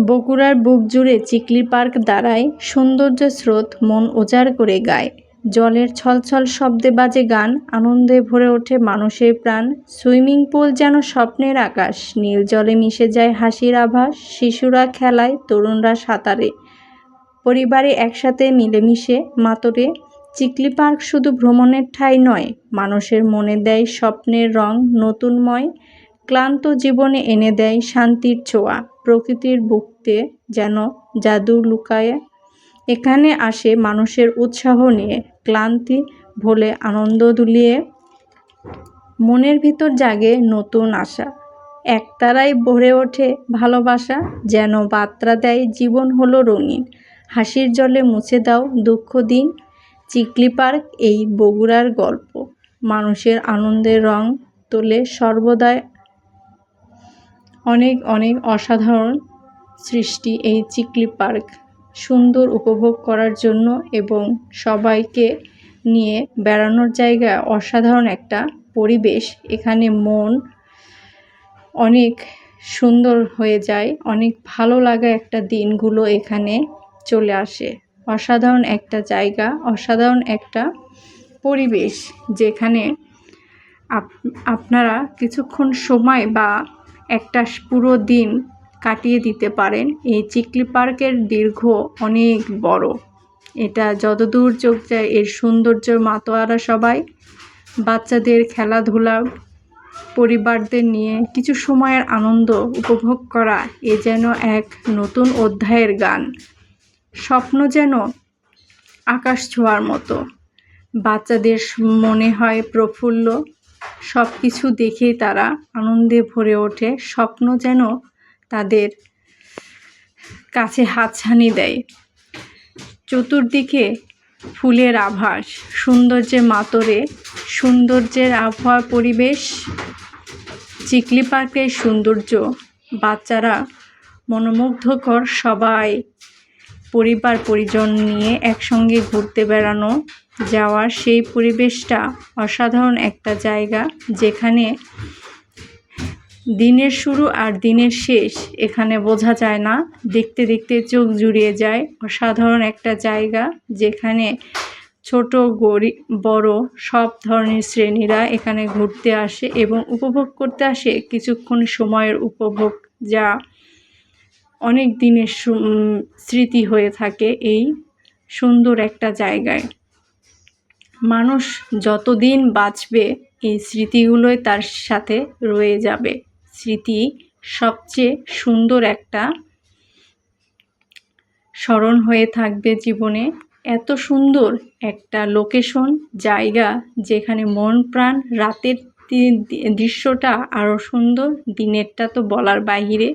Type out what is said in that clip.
বগুড়ার বুক জুড়ে চিকলি পার্ক দাঁড়ায় সৌন্দর্য স্রোত মন উজাড় করে গায়। জলের ছলছল শব্দে বাজে গান, আনন্দে ভরে ওঠে মানুষের প্রাণ। সুইমিং পুল যেন স্বপ্নের আকাশ, নীল জলে মিশে যায় হাসির আভাস, শিশুরা খেলায়, তরুণরা সাঁতারে। পরিবারে একসাথে মিলেমিশে, মাতরে। চিকলি পার্ক শুধু ভ্রমণের ঠাঁই নয়, মানুষের মনে দেয় স্বপ্নের রং নতুনময়। ক্লান্ত জীবনে এনে দেয় শান্তির ছোঁয়া। প্রকৃতির বুকতে যেন জাদু লুকায়। এখানে আসে মানুষের উৎসাহ নিয়ে, ক্লান্তি ভোলে আনন্দ দুলিয়ে। মনের ভিতর জাগে নতুন আশা। একতারাই ভরে ওঠে ভালোবাসা, যেন বার্তা দেয় জীবন হলো রঙিন। হাসির জলে মুছে দাও দুঃখ দিন। চিকলি পার্ক, এই বগুড়ার গল্প। মানুষের আনন্দের রং তোলে সর্বদাই অনেক অনেক অসাধারণ সৃষ্টি এই চিকলি পার্ক। সুন্দর উপভোগ করার জন্য এবং সবাইকে নিয়ে বেড়ানোর জায়গা অসাধারণ একটা পরিবেশ। এখানে মন অনেক সুন্দর হয়ে যায়, অনেক ভালো লাগা একটা দিনগুলো এখানে চলে আসে। অসাধারণ একটা জায়গা, অসাধারণ একটা পরিবেশ যেখানে আপনারা কিছুক্ষণ সময় বা একটা পুরো দিন কাটিয়ে দিতে পারেন। এই চিকলি পার্কের দীর্ঘ অনেক বড়। এটা যতদূর চোখ যায়, এর সৌন্দর্য মাতোয়ারা সবাই, বাচ্চাদের খেলাধুলা, পরিবারদের নিয়ে কিছু সময়ের আনন্দ উপভোগ করা, এ যেন এক নতুন অধ্যায়ের গান। স্বপ্ন যেন আকাশ ছোঁয়ার মতো। বাচ্চাদের মনে হয় প্রফুল্ল সব কিছু দেখেই তারা আনন্দে ভরে ওঠে। স্বপ্ন যেন তাদের কাছে হাতছানি দেয়। চতুর্দিকে ফুলের আভাস, সৌন্দর্যে মাতরে, সৌন্দর্যের আবহাওয়ার পরিবেশ, চিকলি পার্কের সৌন্দর্য। বাচ্চারা মনোমুগ্ধকর সবাই পরিবার পরিজন নিয়ে একসঙ্গে ঘুরতে বেড়ানো যাওয়ার সেই পরিবেশটা অসাধারণ একটা জায়গা যেখানে দিনের শুরু আর দিনের শেষ এখানে বোঝা যায় না। দেখতে দেখতে চোখ জুড়িয়ে যায়। অসাধারণ একটা জায়গা যেখানে ছোট গরিব বড় সব ধরনের শ্রেণীরা এখানে ঘুরতে আসে এবং উপভোগ করতে আসে। কিছুক্ষণ সময়ের উপভোগ যা অনেক দিনের স্মৃতি হয়ে থাকে এই সুন্দর একটা জায়গায়। মানুষ যতদিন বাঁচবে, এই স্মৃতিগুলোই তার সাথে রয়ে যাবে। স্মৃতি সবচেয়ে সুন্দর একটা স্মরণ হয়ে থাকবে জীবনে। এত সুন্দর একটা লোকেশন জায়গা যেখানে মন, প্রাণ, রাতের দৃশ্যটা আরও সুন্দর, দিনেরটা তো বলার বাহিরে